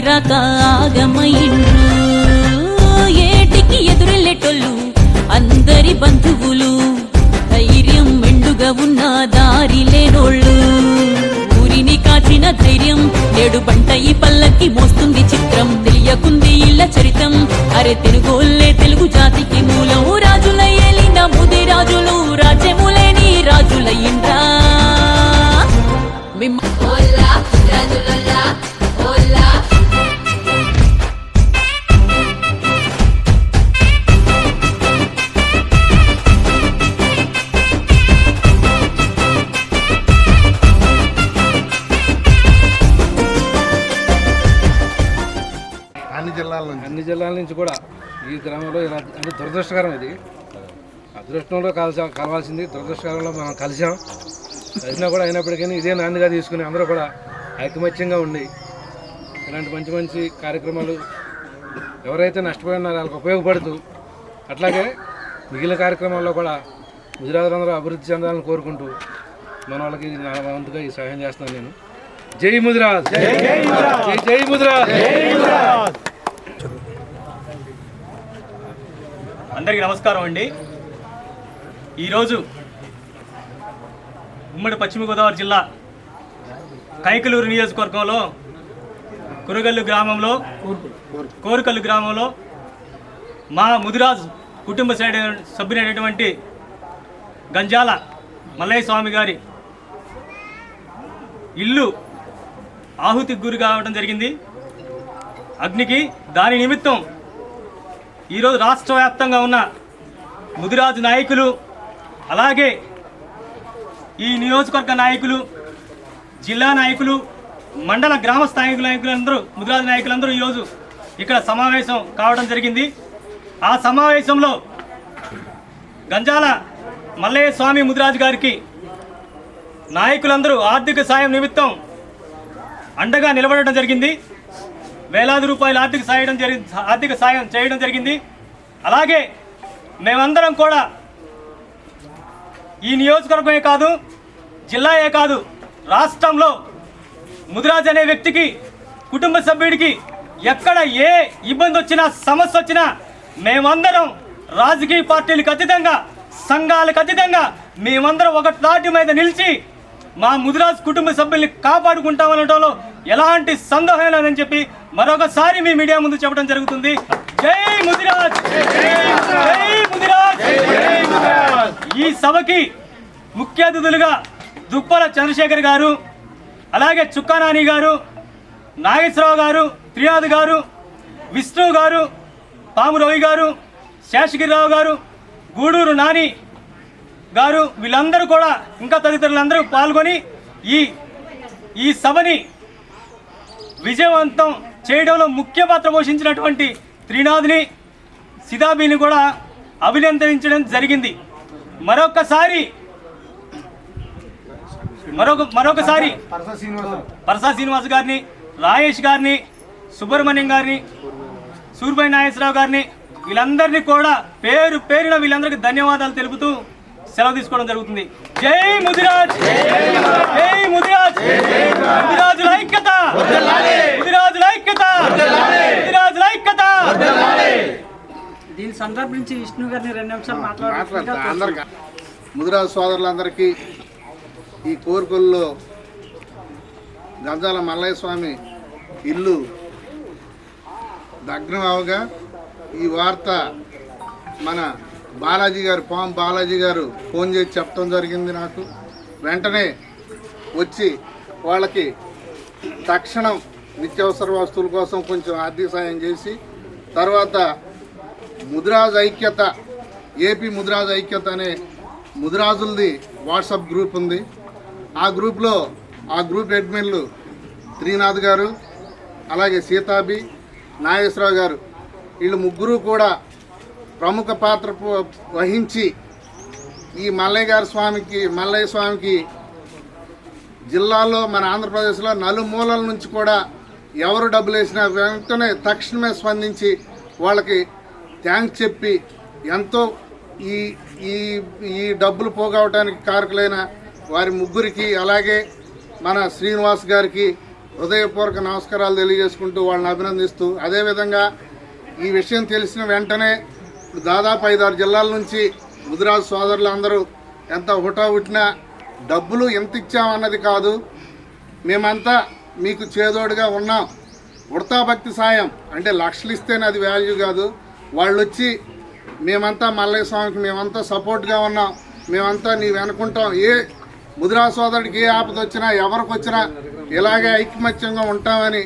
కలిసిరాక ఆగమైండ్రు. ఏటికి ఎదురెళ్ళేటోళ్ళు అందరి బంధువులు. ధైర్యం మెండుగా ఉన్న దారి లేనోళ్ళు. ఊరిని కాచిన ధైర్యం నేడు పంట ఈ పల్లకి మోస్తుంది చిత్రం. తెలియకుంది ఇళ్ళ చరితం. అరే తెలుగోళ్ళే తెలుగు జాతికి మూలం. నుంచి కూడా ఈ గ్రామంలో ఇలా అంటే దురదృష్టకరం ఇది. అదృష్టంలో కలసా కలవాల్సింది దురదృష్టకరంలో మనం కలిసాం కలిసినా కూడా అయినప్పటికీ ఇదే నాందిగా తీసుకుని అందరూ కూడా ఐకమత్యంగా ఉండి ఇలాంటి మంచి మంచి కార్యక్రమాలు ఎవరైతే నష్టపోయినారో వాళ్ళకి ఉపయోగపడుతూ అట్లాగే మిగిలిన కార్యక్రమాల్లో కూడా గుజరాత్లందరూ అభివృద్ధి చెందాలని కోరుకుంటూ మన వాళ్ళకి నా వంతుగా ఈ సహాయం చేస్తున్నాను నేను. జై ముదిరాజ్! జై జై ముదిరాజ్! అందరికీ నమస్కారం అండి. ఈరోజు ఉమ్మడి పశ్చిమ గోదావరి జిల్లా కైకలూరు నియోజకవర్గంలో కురగల్లు గ్రామంలో కోరుకల్లు గ్రామంలో మా ముదిరాజ్ కుటుంబ సైడ్ సభ్యులైనటువంటి గంజాల మల్లయ్య స్వామి గారి ఇల్లు ఆహుతికి గురి కావడం జరిగింది. అగ్నికి దాని నిమిత్తం ఈరోజు రాష్ట్ర వ్యాప్తంగా ఉన్న ముదిరాజు నాయకులు అలాగే ఈ నియోజకవర్గ నాయకులు జిల్లా నాయకులు మండల గ్రామ స్థాయి నాయకులందరూ ముదిరాజు నాయకులందరూ ఈరోజు ఇక్కడ సమావేశం కావడం జరిగింది. ఆ సమావేశంలో గంజాల మల్లయ్య స్వామి ముదిరాజు గారికి నాయకులందరూ ఆర్థిక సాయం నిమిత్తం అండగా నిలబడటం జరిగింది. వేలాది రూపాయల ఆర్థిక సాయం జరిగి ఆర్థిక సాయం చేయడం జరిగింది. అలాగే మేమందరం కూడా ఈ నియోజకవర్గమే కాదు జిల్లాయే కాదు రాష్ట్రంలో ముదిరాజ్ అనే వ్యక్తికి కుటుంబ సభ్యుడికి ఎక్కడ ఏ ఇబ్బంది వచ్చినా సమస్య వచ్చినా మేమందరం రాజకీయ పార్టీలకు అతీతంగా సంఘాలకు అతీతంగా మేమందరం ఒక తాటి మీద నిలిచి మా ముదిరాజ్ కుటుంబ సభ్యుల్ని కాపాడుకుంటామనడంలో ఎలాంటి సందేహం లేదని చెప్పి మరొకసారి మీ మీడియా ముందు చెప్పడం జరుగుతుంది. జై ముదిరాజ్! జై ముదిరాజ్! ఈ సభకి ముఖ్య అతిథులుగా దుప్పల చంద్రశేఖర్ గారు అలాగే చుక్కానాని గారు నాగేశ్వరరావు గారు త్రియాద్ గారు విష్ణు గారు పాము రవి గారు శేషగిరిరావు గారు గూడూరు నాని గారు వీళ్ళందరూ కూడా ఇంకా తదితరులందరూ పాల్గొని ఈ ఈ సభని విజయవంతం చేయడంలో ముఖ్య పాత్ర పోషించినటువంటి త్రినాథ్ని సిదాబీని కూడా అభినందించడం జరిగింది. మరొకసారి మరొక మరొకసారి పరసా శ్రీనివాస్ గారిని రాయేష్ గారిని సుబ్రహ్మణ్యం గారిని సూర్యభాయ్ నాగేశ్వరరావు గారిని వీళ్ళందరినీ కూడా పేరు పేరున వీళ్ళందరికీ ధన్యవాదాలు తెలుపుతూ సెలవు తీసుకోవడం జరుగుతుంది. జై ముదిరాజ్ జై ముదిరాజ్ ముదిరాజుల ఐక్యత ముదిరాజుల ఐక్యత ముదిరాజుల ఐక్యత దీని సందర్భించి విష్ణు గారిని రెండు నిమిషాలు అందరికీ ముదిరాజు సోదరులందరికీ ఈ కోరికల్లో గంజాల మల్లయ్య స్వామి ఇల్లు దగ్నం అవగా ఈ వార్త మన బాలాజీ గారు పాం బాలాజీ గారు ఫోన్ చేసి చెప్పడం జరిగింది నాకు. వెంటనే వచ్చి వాళ్ళకి తక్షణం నిత్యావసర వస్తువుల కోసం కొంచెం ఆర్థిక సాయం చేసి తర్వాత ముదిరాజ్ ఐక్యత ఏపీ ముదిరాజ్ ఐక్యత అనే ముదిరాజులది వాట్సాప్ గ్రూప్ ఉంది. ఆ గ్రూప్లో ఆ గ్రూప్ హెడ్మెన్లు త్రీనాథ్ గారు అలాగే సీతాబి నాగేశ్వరరావు గారు. వీళ్ళు ముగ్గురు కూడా ప్రముఖ పాత్ర వహించి ఈ మల్లయ్య గారి స్వామికి మల్లయ్య స్వామికి జిల్లాలో మన ఆంధ్రప్రదేశ్లో నలుమూలల నుంచి కూడా ఎవరు డబ్బులు వేసినా వెంటనే తక్షణమే స్పందించి వాళ్ళకి థ్యాంక్స్ చెప్పి ఎంతో ఈ ఈ ఈ డబ్బులు పోగవటానికి కారకులైన వారి ముగ్గురికి అలాగే మన శ్రీనివాస్ గారికి హృదయపూర్వక నమస్కారాలు తెలియజేసుకుంటూ వాళ్ళని అభినందిస్తూ అదేవిధంగా ఈ విషయం తెలిసిన వెంటనే దాదాపు ఐదారు జిల్లాల నుంచి ముదిరాజు సోదరులు అందరూ ఎంత హుటాహుటినా డబ్బులు ఎంత ఇచ్చామన్నది కాదు మేమంతా మీకు చేదోడుగా ఉన్నాం. ఉడతా భక్తి సాయం అంటే లక్షలు ఇస్తేనే అది వాల్యూ కాదు. వాళ్ళు వచ్చి మేమంతా మల్లయ్య స్వామికి మేమంతా సపోర్ట్గా ఉన్నాం. మేమంతా నీ వెనుకుంటాం. ఏ ముదిరా సోదరుడికి ఏ ఆపద వచ్చినా ఎవరికి వచ్చినా ఇలాగే ఐకమత్యంగా ఉంటామని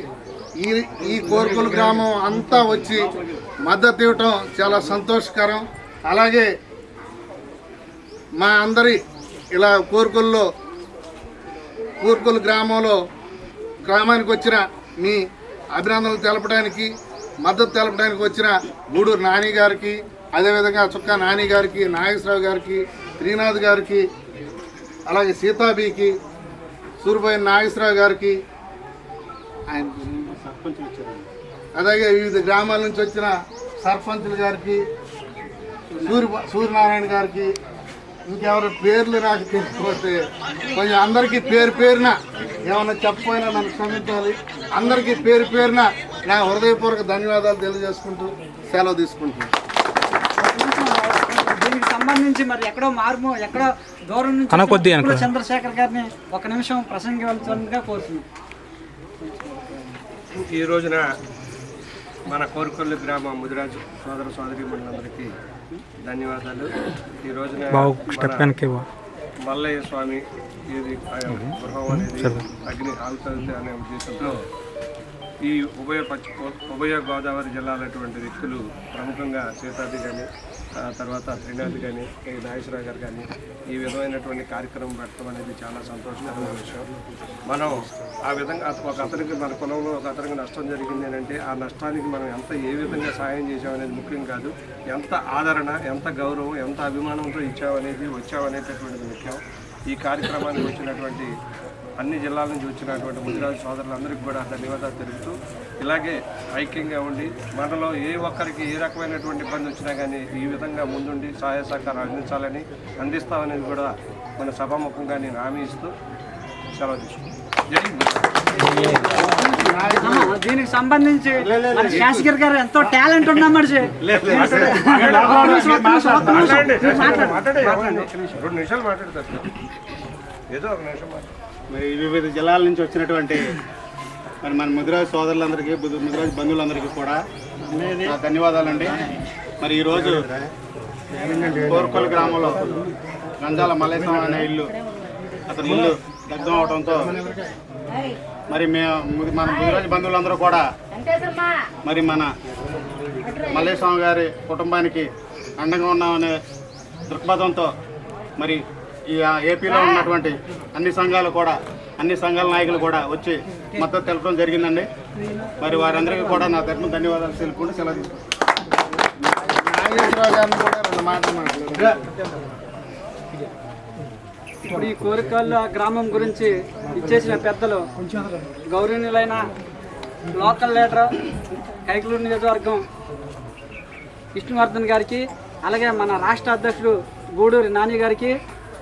ఈ ఈ కోరుకుల గ్రామం అంతా వచ్చి మద్దతు ఇవ్వటం చాలా సంతోషకరం. అలాగే మా అందరి ఇలా కోరుకుల్లో కూర్కుల గ్రామంలో గ్రామానికి వచ్చిన మీ అభినందనలు తెలపడానికి మద్దతు తెలపడానికి వచ్చిన గూడూరు నాని గారికి అదేవిధంగా చుక్కా నాని గారికి నాగేశ్వరరావు గారికి శ్రీనాథ్ గారికి అలాగే సీతాబీకి సూరిపోయిన నాగేశ్వరరావు గారికి ఆయన అలాగే వివిధ గ్రామాల నుంచి వచ్చిన సర్పంచుల గారికి సూర్య సూర్యనారాయణ గారికి ఇంకెవరి పేర్లు నాకు తెలిసిపోతే కొంచెం అందరికీ పేరు పేరున ఏమన్నా చెప్పపోయినా నన్ను క్షమించాలి. అందరికీ పేరు పేరున నా హృదయపూర్వక ధన్యవాదాలు తెలియజేసుకుంటూ సెలవు తీసుకుంటున్నాను. దీనికి సంబంధించి మరి ఎక్కడో మార్పు ఎక్కడో దూరం నుంచి చంద్రశేఖర్ గారిని ఒక నిమిషం ప్రసంగించవలసిందిగా కోరుతున్నాం ఈ రోజున మన కోరుకొల్లు గ్రామ ముదిరాజు సోదర సోదరి మండలందరికీ ధన్యవాదాలు. ఈ రోజున మల్లయ్య స్వామి ఇది గృహం అనేది అగ్ని ఆగుతుంది అనే ఉద్దేశంతో ఈ ఉభయ పశ్చిమ ఉభయ గోదావరి జిల్లాలటువంటి వ్యక్తులు ప్రముఖంగా సీతాది కానీ తర్వాత శ్రీనాథ్ కానీ ఈ నాగేశ్వరరావు గారు కానీ ఈ విధమైనటువంటి కార్యక్రమం పెట్టడం అనేది చాలా సంతోషకరమైన విషయం. మనం ఆ విధంగా ఒక అతనికి మన కులంలో ఒక అతనికి నష్టం జరిగింది అంటే ఆ నష్టానికి మనం ఎంత ఏ విధంగా సాయం చేసామనేది ముఖ్యం కాదు. ఎంత ఆదరణ ఎంత గౌరవం ఎంత అభిమానంతో ఇచ్చామనేది వచ్చామనేటటువంటిది ముఖ్యం. ఈ కార్యక్రమానికి వచ్చినటువంటి అన్ని జిల్లాల నుంచి వచ్చినటువంటి ముదిరాజు సోదరులందరికీ కూడా ధన్యవాదాలు తెలుపుతూ ఇలాగే ఐక్యంగా ఉండి మనలో ఏ ఒక్కరికి ఏ రకమైనటువంటి ఇబ్బంది వచ్చినా కానీ ఈ విధంగా ముందుండి సహాయ సహకారం అందించాలని అందిస్తామనేది కూడా మన సభాముఖంగా నేను హామీ ఇస్తూ సెలవు తీసుకుంటాను దీనికి సంబంధించి మన శాసగిరి గారు ఎంతో టాలెంట్ ఉన్న మనిషి. రెండు నిమిషాలు మాట్లాడతారు. ఏదో ఒక నిమిషం మాట్లాడు మరి వివిధ జిల్లాల నుంచి వచ్చినటువంటి మరి మన ముదిరాజు సోదరులందరికీ బుద్ధ- ముదిరాజు బంధువులందరికీ కూడా ధన్యవాదాలండి. మరి ఈరోజు కోరుకొల్లు గ్రామంలో గంజాల మల్లేశ్వరం అనే ఇల్లు అతని ఇల్లు దగ్ధం అవడంతో మరి మేము మన ముదిరాజు బంధువులందరూ కూడా మరి మన మల్లేశ్వరం గారి కుటుంబానికి అండగా ఉన్నామనే దృక్పథంతో మరి ఈ ఆ ఏపీలో ఉన్నటువంటి అన్ని సంఘాలు కూడా అన్ని సంఘాల నాయకులు కూడా వచ్చి మద్దతు తెలపడం జరిగిందండి. మరి వారందరికీ కూడా నా తరఫున ధన్యవాదాలు తెలుపుకుంటూ సెలవు తీసుకుంటాను ఇప్పుడు ఈ కోరికల్లో గ్రామం గురించి ఇచ్చేసిన పెద్దలు గౌరవనీయులైన లోకల్ లీడర్ కైకలూరు నియోజకవర్గం విష్ణువర్ధన్ గారికి అలాగే మన రాష్ట్ర అధ్యక్షుడు గూడూరి నాని గారికి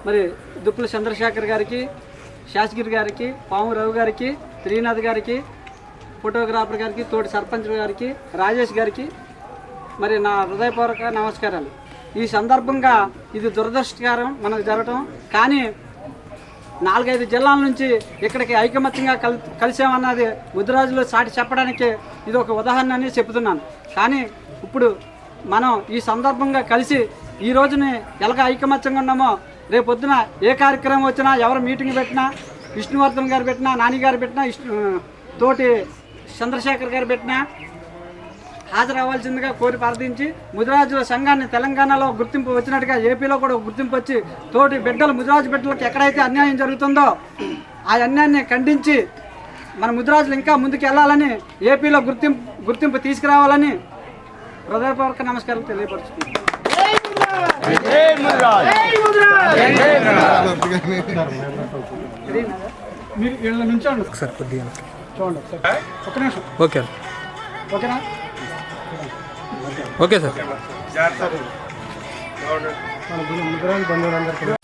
మరి దుప్పుల చంద్రశేఖర్ గారికి శాసగిరి గారికి పామురావు గారికి శ్రీనాథ్ గారికి ఫోటోగ్రాఫర్ గారికి తోటి సర్పంచ్ గారికి రాజేష్ గారికి మరి నా హృదయపూర్వక నమస్కారాలు. ఈ సందర్భంగా ఇది దురదృష్టకరం మనకు జరగటం. కానీ నాలుగైదు జిల్లాల నుంచి ఇక్కడికి ఐకమత్యంగా కల్ కలిసామన్నది ముద్దురాజులో సాటి చెప్పడానికి ఇది ఒక ఉదాహరణ అని చెప్తున్నాను కానీ ఇప్పుడు మనం ఈ సందర్భంగా కలిసి ఈ రోజుని ఎలాగ ఐకమత్యంగా ఉన్నామో రేపొద్దున ఏ కార్యక్రమం వచ్చినా ఎవరు మీటింగ్ పెట్టినా విష్ణువర్ధన్ గారు పెట్టినా నాని గారు పెట్టినా విష్ణు తోటి చంద్రశేఖర్ గారు పెట్టిన హాజరవ్వాల్సిందిగా కోరి ప్రార్థించి ముదిరాజుల సంఘాన్ని తెలంగాణలో గుర్తింపు వచ్చినట్టుగా ఏపీలో కూడా గుర్తింపు వచ్చి తోటి బిడ్డలు ముదిరాజు బిడ్డలకు ఎక్కడైతే అన్యాయం జరుగుతుందో ఆ అన్యాయాన్ని ఖండించి మన ముదిరాజులు ఇంకా ముందుకు వెళ్ళాలని ఏపీలో గుర్తింపు గుర్తింపు తీసుకురావాలని హృదయపూర్వక నమస్కారం తెలియపరుచుకుంటున్నాను. మీరు వీళ్ళ నుంచి ఒకసారి కొద్దిగా చూడండి ఒకసారి. ఒక్క నిమిషం ఓకే ఓకేనా ఓకే సార్ మన గురు ముదిరాజు బంధువులందరికీ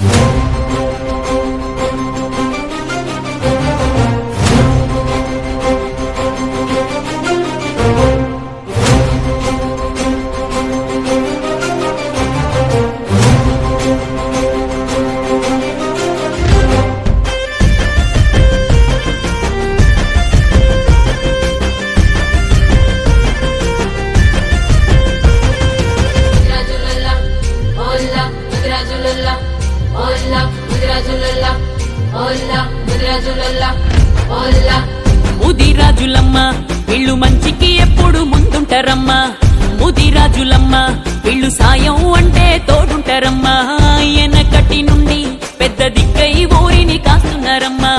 ముదిరాజులమ్మ వీళ్ళు మంచికి ఎప్పుడు ముందుంటారమ్మా. ముదిరాజులమ్మ వీళ్ళు సాయం అంటే తోడుంటారమ్మా. ఎనకటి నుండి పెద్ద దిక్కై ఊరిని కాస్తున్నారమ్మా.